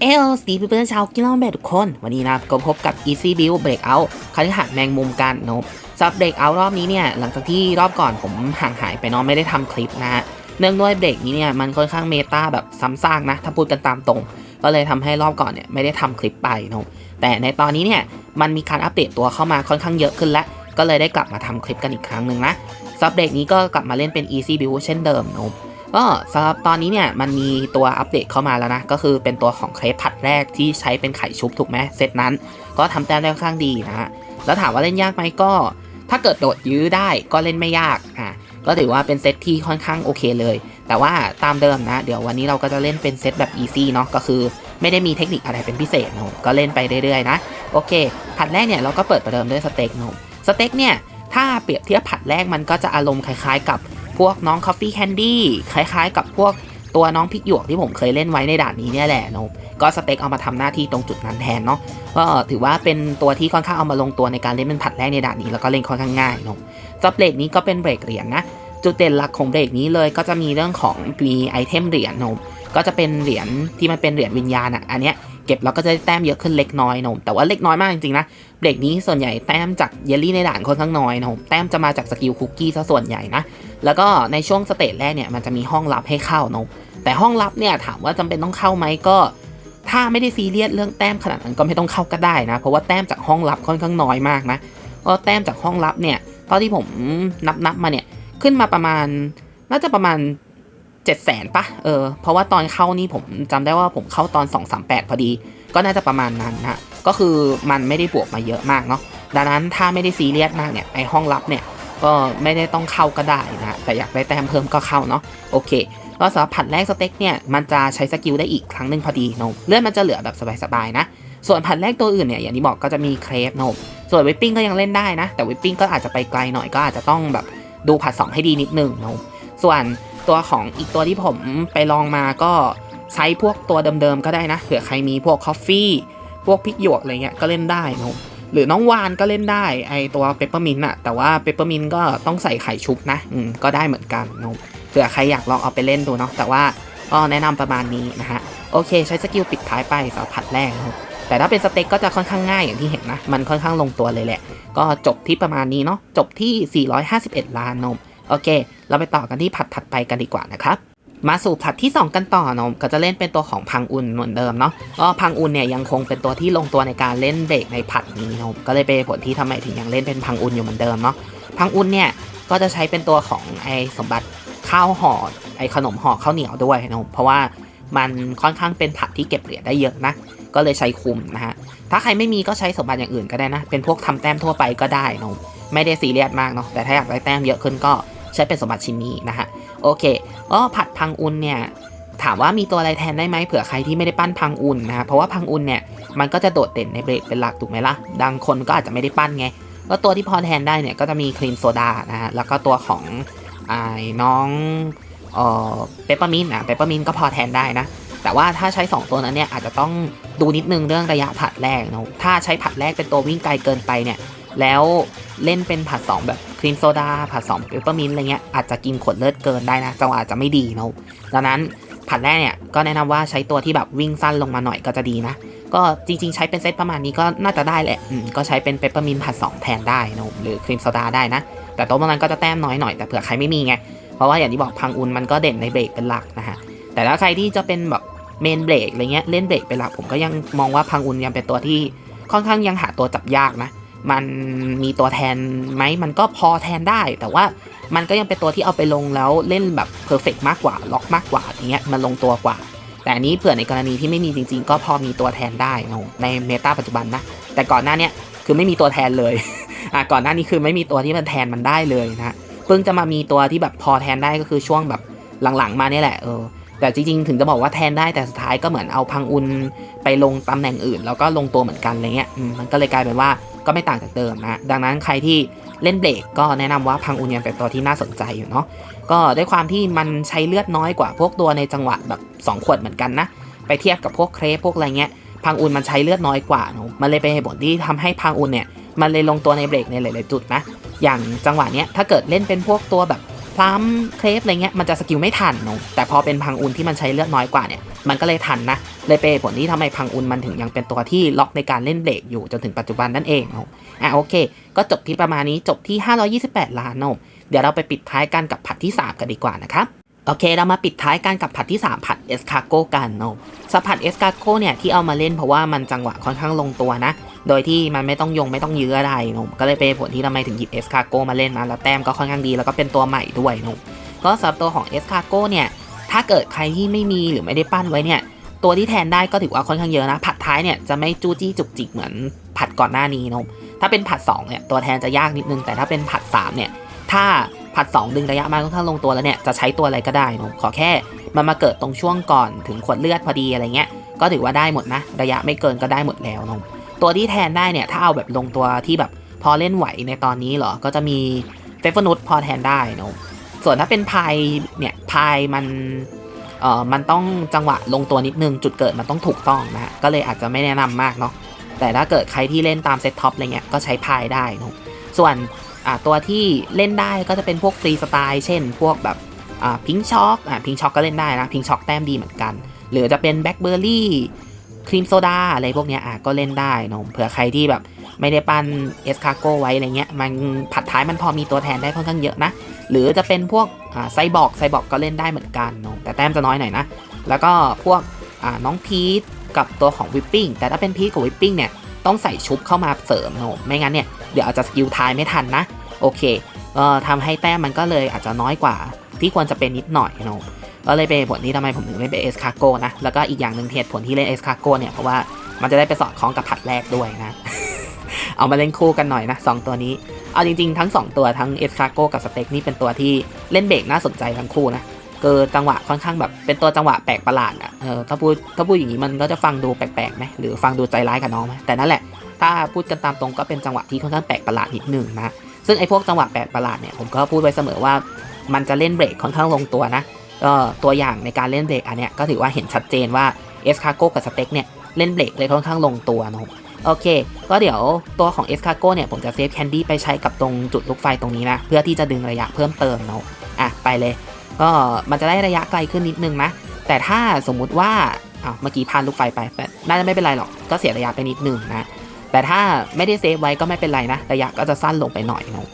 เอลสตีเพื่อนชาวกินเหล้าแบบทุกคน วันนี้นะก็พบกับ Easy Build Breakout คฤหาสน์แมงมุมกันนะครับสำหรับ Breakout รอบนี้เนี่ย หลังจากที่รอบก่อนผมห่างหายไปเนาะไม่ได้ทำคลิปนะฮะ เนื่องด้วยเบรกนี้เนี่ยมันค่อนข้างเมตาแบบซ้ำซากนะ ถ้าพูดกันตามตรง ก็เลยทำให้รอบก่อนเนี่ยไม่ได้ทำคลิปไปนะแต่ในตอนนี้เนี่ยมันมีการอัปเดตตัวเข้ามาค่อนข้างเยอะขึ้นแล้ว ก็เลยได้กลับมาทำคลิปกันอีกครั้งหนึ่งนะสำหรับเบรกนี้ก็กลับมาเล่นเป็น Easy Build เช่นเดิมนะ ก็สำหรับตอนนี้เนี่ยมันมีตัวอัปเดตเข้ามาแล้วนะ ก็คือเป็นตัวของเครปผัดแรกที่ใช้เป็นไข่ชุบถูกไหมเซตนั้น ก็ทำแต้มได้ค่อนข้างดีนะฮะแล้วถามว่าเล่นยากไหมก็ ถ้าเกิดโดดยื้อได้ก็เล่นไม่ยากอะก็ถือว่าเป็นเซตที่ค่อนข้างโอเคเลย แต่ว่าตามเดิมนะ เดี๋ยววันนี้เราก็จะเล่นเป็นเซตแบบอีซี่เนาะก็คือไม่ได้มีเทคนิคอะไรเป็นพิเศษนะก็เล่นไปเรื่อยๆนะโอเค ผัดแรกเนี่ยเราก็เปิดประเดิมด้วยสเต็กเนาะสเต็กเนี่ยถ้าเปรียบเทียบผัดแรกมันก็จะอารมณ์คล้ายๆกับ พวกน้องคอฟฟี่แคนดี้คล้ายๆ กับพวกตัวน้องพริกหยวกที่ผมเคยเล่นไว้ในด่านนี้เนี่ยแหละนาะก็สเต็กเอามาทำหน้าที่ตรงจุดนั้นแทนเนาะก็ถือว่าเป็นตัวที่ค่อนข้างเอามาลงตัวในการเล่นเป็นผัดแรกในด่านนี้แล้วก็เล่นค่อนข้างง่ายเนาะจับเบรกนี้ก็เป็นเบรกเหรียญนะจุดเด่นหลักของเบรกนี้เลยก็จะมีเรื่องของมีไอเทมเหรียญเนาะก็จะเป็นเหรียญที่มันเป็นเหรียญวิญญาณอะอันเนี้ย เก็บแล้วก็จะได้แต้มเยอะขึ้นเล็กน้อยเนาะแต่ว่าเล็กน้อยมากจริงๆนะเบรกนี้ส่วนใหญ่แต้มจากเยลลี่ในด่านค่อนข้างน้อยนะครับแต้มจะมาจากสกิลคุกกี้ซะส่วนใหญ่นะแล้วก็ในช่วงสเตจแรกเนี่ยมันจะมีห้องลับให้เข้านะแต่ห้องลับเนี่ยถามว่าจำเป็นต้องเข้าไหมก็ ถ้าไม่ได้ซีเรียสเรื่องแต้มขนาดนั้นก็ไม่ต้องเข้าก็ได้นะ เพราะว่าแต้มจากห้องลับค่อนข้างน้อยมากนะเพราะแต้มจากห้องลับเนี่ยตอนที่ผมนับนับมาเนี่ยขึ้นมาประมาณน่าจะประมาณ 7 0 0 0 0ปะเออเพราะว่าตอนเข้านี่ผมจำได้ว่าผมเข้าตอน 238 พอดี ก็น่าจะประมาณนั้นนะก็คือมันไม่ได้บวกมาเยอะมากเนาะดังนั้นถ้าไม่ได้ซีเรียสมากเนี่ยไอห้องลับเนี่ยก็ไม่ได้ต้องเข้าก็ได้นะแต่อยากได้แต้มเพิ่มก็เข้าเนาะโอเคก็สำหรับผัดแรกสเต็กเนี่ยมันจะใช้สกิลได้อีกครั้งหนึ่งพอดีนาะเลื่อนมันจะเหลือแบบสบายๆนะส่วนผัดแรกตัวอื่นเนี่ยอย่างที่บอกก็จะมีเครปนาะส่วนวิปปิ้งก็ยังเล่นได้นะ แต่วิปปิ้งก็อาจจะไปไกลหน่อยก็อาจจะต้องแบบดูผัดสองให้ดีนิดนึงนาะส่วน ตัวของอีกตัวที่ผมไปลองมาก็ใช้พวกตัวเดิมๆก็ได้นะ เผื่อใครมีพวกคอฟฟี่พวกพริกหยวกอะไรเงี้ยก็เล่นได้นะหรือน้องวานก็เล่นได้ไอตัวเปปเปอร์มินต์อะแต่ว่าเปปเปอร์มินต์ก็ต้องใส่ไข่ชุบนะอืมก็ได้เหมือนกันนะเผื่อใครอยากลองเอาไปเล่นดูเนาะแต่ว่าก็แนะนำประมาณนี้นะฮะโอเค ใช้สกิลปิดท้ายไปสำหรับผัดแรกนะแต่ถ้าเป็นสเต็กก็จะค่อนข้างง่ายอย่างที่เห็นนะ มันค่อนข้างลงตัวเลยแหละ ก็จบที่ประมาณนี้เนาะจบที่ 451 ล้านนมโอเค เราไปต่อกันที่ผัดถัดไปกันดีกว่านะครับ มาสู่ผัดที่ 2 กันต่อเนาะก็จะเล่นเป็นตัวของพังอุนเหมือนเดิมเนาะก็พังอุนเนี่ยยังคงเป็นตัวที่ลงตัวในการเล่นเบรกในผัดนี้เนาะก็เลยเป็นผลที่ทำไมถึงยังเล่นเป็นพังอุนอยู่เหมือนเดิมเนาะพังอุนเนี่ยก็จะใช้เป็นตัวของไอสมบัติข้าวห่อไอขนมห่อข้าวเหนียวด้วยนะเพราะว่ามันค่อนข้างเป็นผัดที่เก็บเหรียญได้เยอะนะ ก็เลยใช้คุมนะฮะ ถ้าใครไม่มีก็ใช้สมบัติอย่างอื่นก็ได้นะ เป็นพวกทำแต้มทั่วไปก็ได้นะไม่ได้ซีเรียสมากเนาะ แต่ถ้าอยากได้แต้มเยอะขึ้นก็ ใช้เป็นสมบัติชิ้นนี้นะฮะโอเคก็ผัดพังอุนเนี่ยถามว่ามีตัวอะไรแทนได้ไหมเผื่อใครที่ไม่ได้ปั้นพังอุนนะฮะเพราะว่าพังอุนเนี่ยมันก็จะโดดเด่นในเบรกเป็นหลักถูกไหมล่ะดังคนก็อาจจะไม่ได้ปั้นไงก็ตัวที่พอแทนได้เนี่ยก็จะมีครีมโซดานะฮะแล้วก็ตัวของไอ้น้องเอ่อเปปเปอร์มินต์อะเปปเปอร์มินต์ก็พอแทนได้นะ แต่ว่าถ้าใช้ 2 ตัวนั้นเนี่ยอาจจะต้องดูนิดนึงเรื่องระยะผัดแรกเนาะถ้าใช้ผัดแรกเป็นตัววิ่งไกลเกินไปเนี่ยแล้ว เล่นเป็นผัด 2 แบบครีมโซดาผัด2เปปเปอร์มินต์อะไรเงี้ยอาจจะกินขวดเลือดเกินได้นะจังหวะอาจจะไม่ดีเนาะดังนั้นผัดแรกเนี่ยก็แนะนำว่าใช้ตัวที่แบบวิ่งสั้นลงมาหน่อยก็จะดีนะ ก็จริง ๆ ใช้เป็นเซตประมาณนี้ก็น่าจะได้แหละก็ใช้เป็นเปปเปอร์มินต์ผัด 2 แทนได้เนาะหรือครีมโซดาได้นะ แต่โตัวนั้นก็จะแต้มน้อยหน่อยแต่เผื่อใครไม่มีไงเพราะว่าอย่างที่บอกพังอุนมันก็เด่นในเบรกเป็นหลักนะฮะแต่ถ้าใครที่จะเป็นแบบเมนเบรกอะไรเงี้ยเล่นเบรกเป็นหลักผมก็ยังมองว่าพังอุนยังเป็นตัวที่ค่อนข้างยังหาตัวจับยากนะ มันมีตัวแทนไหมมันก็พอแทนได้ แต่ว่ามันก็ยังเป็นตัวที่เอาไปลงแล้วเล่นแบบเพอร์เฟกมากกว่าล็อกมากกว่าอย่างเงี้ยมันลงตัวกว่า แต่อันนี้เผื่อในกรณีที่ไม่มีจริง ๆ ก็พอมีตัวแทนได้นะในเมตาปัจจุบันนะแต่ก่อนหน้าเนี้ยคือไม่มีตัวแทนเลยอะก่อนหน้านี้คือไม่มีตัวที่มันแทนมันได้เลยนะเพิ่งจะมามีตัวที่แบบพอแทนได้ก็คือช่วงแบบหลังๆ มาเนี่ยแหละเออแต่จริงๆ ถึงจะบอกว่าแทนได้แต่สุดท้ายก็เหมือนเอาพังอุนไปลงตำแหน่งอื่น แล้วก็ลงตัวเหมือนกันอะไรเงี้ยมันก็เลยกลายเป็นว่า ก็ไม่ต่างจากเดิมนะดังนั้นใครที่เล่นเบรกก็แนะนำว่าพังอุนยังเป็นตัวที่น่าสนใจอยู่เนาะก็ด้วยความที่มันใช้เลือดน้อยกว่าพวกตัวในจังหวะแบบสองขวดเหมือนกันนะไปเทียบกับพวกเครปพวกอะไรเงี้ยพังอุนมันใช้เลือดน้อยกว่าเนาะมันเลยเป็นเหตุผลที่ทำให้พังอุนเนี่ยมันเลยลงตัวในเบรกในหลาย ๆ จุดนะอย่างจังหวะเนี้ยถ้าเกิดเล่นเป็นพวกตัวแบบ พลัมเครปอะไรเงี้ยมันจะสกิลไม่ทันนแต่พอเป็นพังอุนที่มันใช้เลือดน้อยกว่าเนี่ยมันก็เลยทันนะ เลยเป็นผลที่ทำให้พังอุนมันถึงยังเป็นตัวที่ล็อกในการเล่นเบรกอยู่จนถึงปัจจุบันนั่นเองนอะอะโอเค ก็จบที่ประมาณนี้จบที่ 528 ล้านนเดี๋ยวเราไปปิดท้ายกันกับผัดที่ 3 กันดีกว่านะครับโอเค เรามาปิดท้ายกันกับผัดที่ 3 ผัดเอสคาโกกันเนาะสผัดเอสคาโกเนี่ยที่เอามาเล่นเพราะว่ามันจังหวะค่อนข้างลงตัวนะ โดยที่มันไม่ต้องยงไม่ต้องยื้ออะไรเนาะก็เลยเป็นผลที่ทำไมถึงหยิบเอสคาโกมาเล่นนะแล้วแต้มก็ค่อนข้างดีแล้วก็เป็นตัวใหม่ด้วยเนาะก็สำหรับตัวของเอสคาโกเนี่ยถ้าเกิดใครที่ไม่มีหรือไม่ได้ปั้นไว้เนี่ยตัวที่แทนได้ก็ถือว่าค่อนข้างเยอะนะ ผัดท้ายเนี่ยจะไม่จู้จี้จุกจิกเหมือนผัดก่อนหน้านี้เนาะถ้าเป็นผัดสองเนี่ยตัวแทนจะยากนิดนึงแต่ถ้าเป็นผัดสามเนี่ยถ้าผัดสองดึงระยะมาค่อนข้างลงตัวแล้วเนี่ยจะใช้ตัวอะไรก็ได้เนาะขอแค่มันมาเกิดตรงช่วงก่อนถึงขวดเลือดพอดีอะไรเงี้ยก็ถือว่าได้หมดนะ ระยะไม่เกินก็ได้หมดแล้วนะ ตัวที่แทนได้เนี่ย ถ้าเอาแบบลงตัวที่แบบพอเล่นไหวในตอนนี้เหรอ ก็จะมีเฟฟนุสพอแทนได้เนะส่วนถ้าเป็นพายเนี่ยพายมันเอ่อมันต้องจังหวะลงตัวนิดนึง จุดเกิดมันต้องถูกต้องนะฮะก็เลยอาจจะไม่แนะนำมากเนาะแต่ถ้าเกิดใครที่เล่นตามเซตท็อปอะไรเงี้ยก็ใช้พายได้เนะส่วนอ่าตัวที่เล่นได้ก็จะเป็นพวกฟรีสไตล์เช่น พวกแบบอ่าพิงช็อกอ่าพิงช็อกก็เล่นได้นะพิงช็อกแต้มดีเหมือนกัน หรือจะเป็นแบล็คเบอร์รี่ ครีมโซดาอะไรพวกเนี้ยอะก็เล่นได้เนอะเผื่อใครที่แบบไม่ได้ปั้นเอสคาโกไว้อะไรเงี้ยมันผัดท้ายมันพอมีตัวแทนได้ค่อนข้างเยอะนะ หรือจะเป็นพวกอ่าไซบอร์กไซบอร์กก็เล่นได้เหมือนกันเนะแต่แต้มจะน้อยหน่อยนะ แล้วก็พวกอ่าน้องพีทกับตัวของวิปปิ้งแต่ถ้าเป็นพีทกับวิปปิ้งเนี่ยต้องใส่ชุบเข้ามาเสริมเนอะไม่งั้นเนี่ยเดี๋ยวอาจจะสกิลทายไม่ทันนะโอเคก็ทำให้แต้มมันก็เลยอาจจะน้อยกว่าที่ควรจะเป็นนิดหน่อยเนอะ ก็เลยเป็นผลที่ทำไมผมถึงเล่นเป็นเอสคาโกนะ แล้วก็อีกอย่างหนึ่งเหตุผลที่เล่นเอสคาโกเนี่ย เพราะว่ามันจะได้ไปสอดคล้องกับผัดแรกด้วยนะ เอามาเล่นคู่กันหน่อยนะสองตัวนี้ เอาจริง ๆ ทั้ง 2 ตัวทั้งเอสคาโกกับสเต็กนี่เป็นตัวที่เล่นเบรกน่าสนใจทั้งคู่นะเกิดจังหวะค่อนข้างแบบเป็นตัวจังหวะแปลกประหลาดอะเออถ้าพูดถ้าพูดอย่างนี้มันก็จะฟังดูแปลกๆไหมหรือฟังดูใจร้ายกับน้องไหมแต่นั่นแหละถ้าพูดกันตามตรงก็เป็นจังหวะที่ค่อนข้างแปลกประหลาดนิดหนึ่งนะซึ่งไอ้พวกจังหวะแปลกประหลาดเนี่ยผมก็พูดไว้เสมอว่า มันจะเล่นเบรกค่อนข้างลงตัวนะ ก็ตัวอย่างในการเล่นเบรกอันเนี้ยก็ถือว่าเห็นชัดเจนว่าเอสคาโกกับสเต็กเนี่ยเล่นเบรกเลยค่อนข้างลงตัวนะครับโอเค ก็เดี๋ยวตัวของเอสคาโกเนี่ยผมจะเซฟแคนดี้ไปใช้กับตรงจุดลูกไฟตรงนี้นะ เพื่อที่จะดึงระยะเพิ่มเติมเนาะอะไปเลย ก็มันจะได้ระยะไกลขึ้นนิดนึงนะ แต่ถ้าสมมุติว่าอ้าวเมื่อกี้พาดลูกไฟไปน่าจะไม่เป็นไรหรอก ก็เสียระยะไปนิดนึงนะ แต่ถ้าไม่ได้เซฟไว้ก็ไม่เป็นไรนะ ระยะก็จะสั้นลงไปหน่อยเนาะ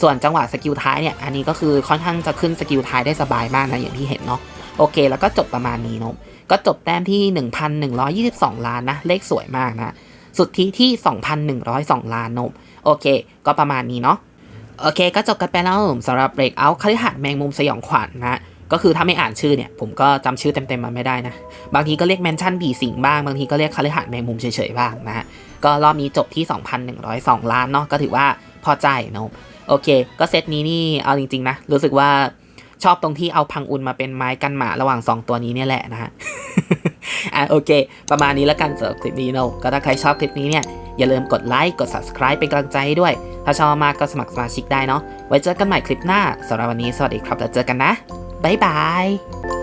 ส่วนจังหวะสกิลท้ายเนี่ย อันนี้ก็คือค่อนข้างจะขึ้นสกิลท้ายได้สบายมากนะ อย่างที่เห็นเนาะ โอเค แล้วก็จบประมาณนี้เนาะ ก็จบแต้มที่ 1,122 ล้านนะ เลขสวยมากนะ สุดที่ที่ 2,102 ล้านนาะโอเค ก็ประมาณนี้เนาะ โอเค ก็จบกันไปแล้วสำหรับเบรกเอาคฤหัสถ์แมงมุมสยองขวัญนนะก็คือถ้าไม่อ่านชื่อเนี่ย ผมก็จำชื่อเต็มๆมันไม่ได้นะ บางทีก็เรียกแมนชั่นผีสิงบ้าง บางทีก็เรียกคฤหัสถ์แมงมุมเฉยๆบ้างนะฮะ ก็รอบนี้จบที่ 2,102 ล้านเนาะก็ถือว่า พอใจเนาะโอเค ก็เซตนี้นี่เอาจริง ๆ นะ รู้สึกว่าชอบตรงที่เอาพังอุนมาเป็นไม้กันหมาระหว่าง 2 ตัวนี้เนี่ยแหละนะฮะอะโอเค ประมาณนี้แล้วกันสำหรับคลิปนี้เนาะก็ถ้าใครชอบคลิปนี้เนี่ย อย่าลืมกดไลค์กด subscribe เป็นกำลังใจให้ด้วย ถ้าชอบมากก็สมัครสมาชิกได้เนาะไว้เจอกันใหม่คลิปหน้าสำหรับวันนี้สวัสดีครับแล้วเจอกันนะบ๊ายบาย